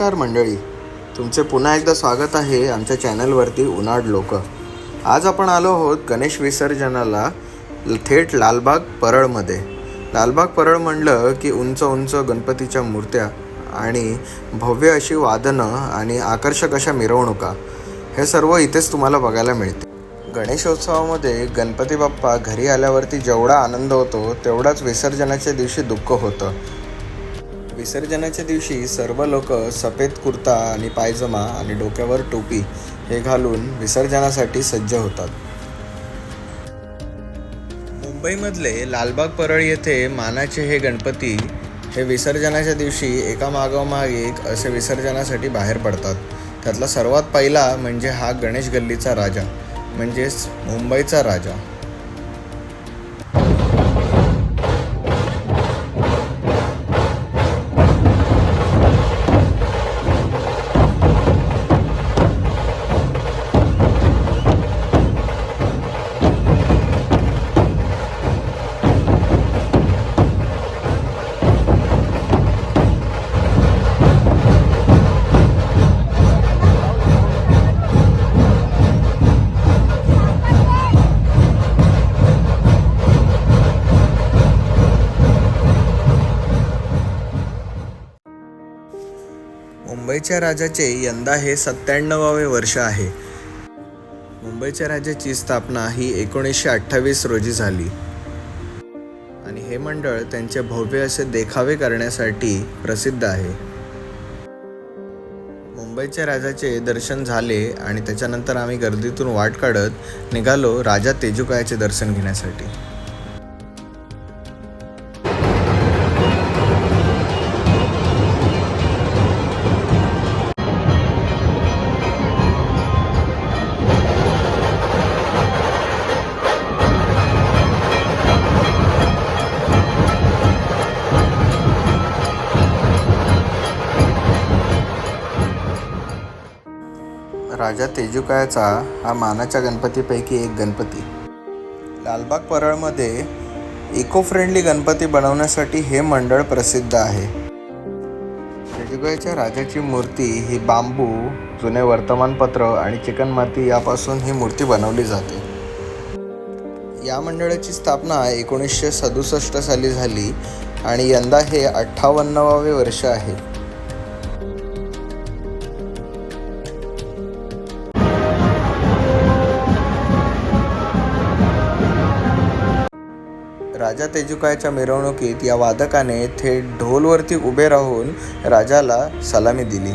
नमस्कार मंडळी. तुमचे पुन्हा एकदा स्वागत आहे आमच्या चॅनलवरती उन्हाळ लोक. आज आपण आलो आहोत गणेश विसर्जनाला थेट लालबाग परळमध्ये. लालबाग परळ म्हणलं की उंच उंच गणपतीच्या मूर्त्या आणि भव्य अशी वादनं आणि आकर्षक अशा मिरवणुका. हे सर्व इथेच तुम्हाला बघायला मिळते. गणेशोत्सवामध्ये गणपती बाप्पा घरी आल्यावरती जेवढा आनंद होतो तेवढाच विसर्जनाच्या दिवशी दुःख होतं. विसर्जनाच्या दिवशी सर्व लोक सफेद कुर्ता आणि पायजमा आणि डोक्यावर टोपी हे घालून विसर्जनासाठी सज्ज होतात. मुंबईमधले लालबाग परळ येथे मानाचे हे गणपती हे विसर्जनाच्या दिवशी एका मागोमाग एक असे विसर्जनासाठी बाहेर पडतात. त्यातला सर्वात पहिला म्हणजे हा गणेश गल्लीचा राजा म्हणजेच मुंबईचा राजा. मुंबईच्या राजाचे यंदा हे सत्त्याण्णवावे वर्ष आहे. मुंबईच्या राजाची स्थापना ही एकोणीसशे अठ्ठावीस रोजी झाली. आणि हे मंडळ त्यांचे भव्य असे देखावे करण्यासाठी प्रसिद्ध आहे. मुंबईच्या राजाचे दर्शन झाले आणि त्याच्यानंतर आम्ही गर्दीतून वाट काढत निघालो राजा तेजुकायाचे दर्शन घेण्यासाठी. राजा तेजुकायाचा हा मानाच्या गणपतीपैकी एक गणपती. लालबाग परळमध्ये इको फ्रेंडली गणपती बनवण्यासाठी हे मंडळ प्रसिद्ध आहे. तेजुकायाच्या राजाची मूर्ती ही बांबू जुने वर्तमानपत्र आणि चिकनमाती यापासून ही मूर्ती बनवली जाते. या मंडळाची स्थापना एकोणीसशे सदुसष्ट साली झाली आणि यंदा हे अठ्ठावन्नवावे वर्ष आहे. राजा तेजुकायच्या मिरवणुकीत या वादकाने थेट ढोलवरती उभे राहून राजाला सलामी दिली.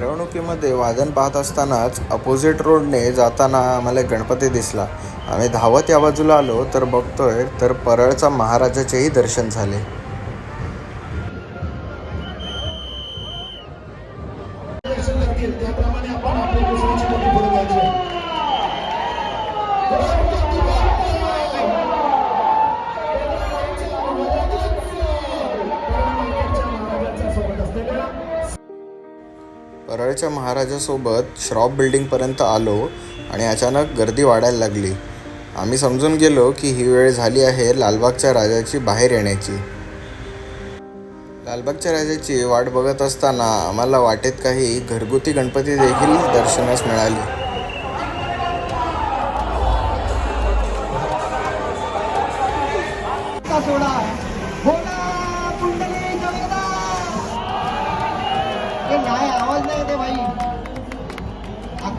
मिरवणुकीमध्ये वादन पाहत असतानाच अपोजिट रोडने जाताना आम्हाला गणपती दिसला. आम्ही धावत या बाजूला आलो तर बघतोय तर परळचा महाराजाचेही दर्शन झाले. परळच्या महाराजासोबत श्रॉप बिल्डिंगपर्यंत आलो आणि अचानक गर्दी वाढायला लागली. आम्ही समजून गेलो की ही वेळ झाली आहे लालबागच्या राजाची बाहेर येण्याची. लालबागच्या राजाची वाट बघत असताना आम्हाला वाटेत काही घरगुती गणपती देखील दर्शनास मिळाली.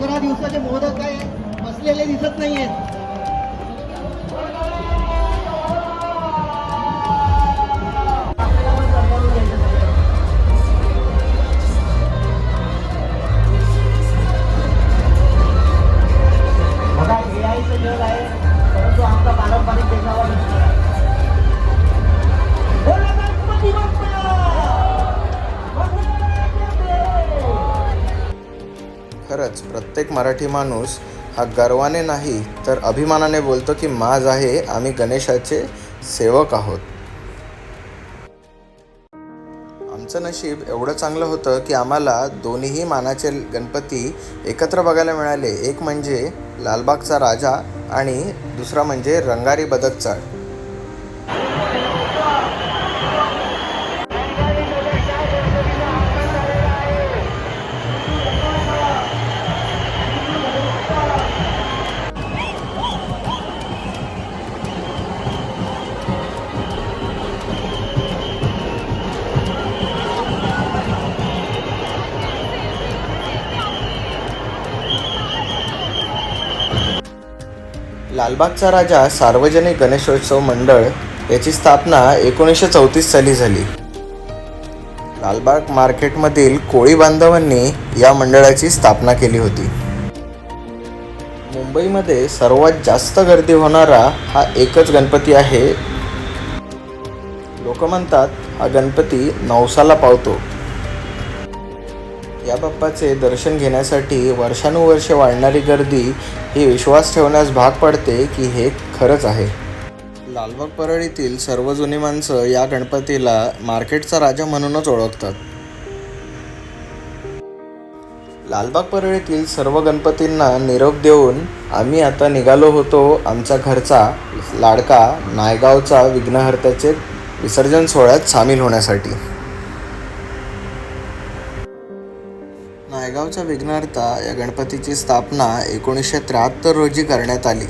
अकरा दिवसाचे मोदक काय बसलेले दिसत नाही आहेत प्रत्येक मराठी माणूस हा गर्वाने नाही तर अभिमानाने बोलतो की माझ आहे आम्ही गणेशाचे सेवक आहोत. आमचं नशीब एवढं चांगलं होतं की आम्हाला दोन्हीही मानाचे गणपती एकत्र बघायला मिळाले. एक म्हणजे लालबागचा राजा आणि दुसरा म्हणजे रंगारी बदक लालबागचा राजा सार्वजनिक गणेशोत्सव मंडळ याची स्थापना एकोणीसशे चौतीस साली झाली. लालबाग मार्केटमधील कोळी बांधवांनी या मंडळाची स्थापना केली होती. मुंबईमध्ये सर्वात जास्त गर्दी होणारा हा एकच गणपती आहे. लोक म्हणतात हा गणपती नवसाला पावतो. या बाप्पाचे दर्शन घेण्यासाठी वर्षानुवर्षे वाढणारी गर्दी ही विश्वास ठेवण्यास भाग पडते की हे खरंच आहे. लालबाग परळीतील सर्व जुनी माणसं या गणपतीला मार्केटचा राजा म्हणूनच ओळखतात. लालबाग परळीतील सर्व गणपतींना निरोप देऊन आम्ही आता निघालो होतो आमचा घरचा लाडका नायगावचा विघ्नहर्त्याचे विसर्जन सोहळ्यात सामील होण्यासाठी. नायगावच्या विघ्नहर्ता या गणपतीची स्थापना एकोणीसशे त्र्याहत्तर रोजी करण्यात आली.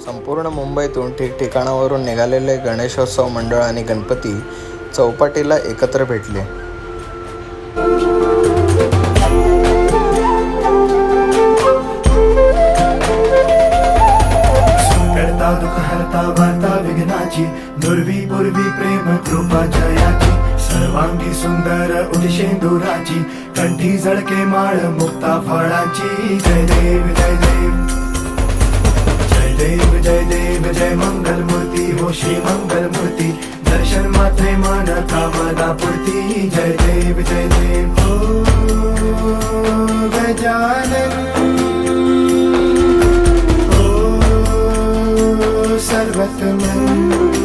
संपूर्ण मुंबईतून ठिकठिकाणावरून निघालेले गणेशोत्सव मंडळ आणि गणपती चौपाटीला एकत्र भेटले. दुर्वी पूर्वी प्रेम कृपा जयाची सर्वांगी सुंदर उदिशेंदुराची कंठी झळके माळ मुक्ता फळाची जय देव जय देव. जय देव जय देव जय मंगल मूर्ती हो श्री मंगल मूर्ती दर्शन मात्रे मन कामना पूर्ती जय देव जय देव. हो गजानन. हो, ओ सर्वत्र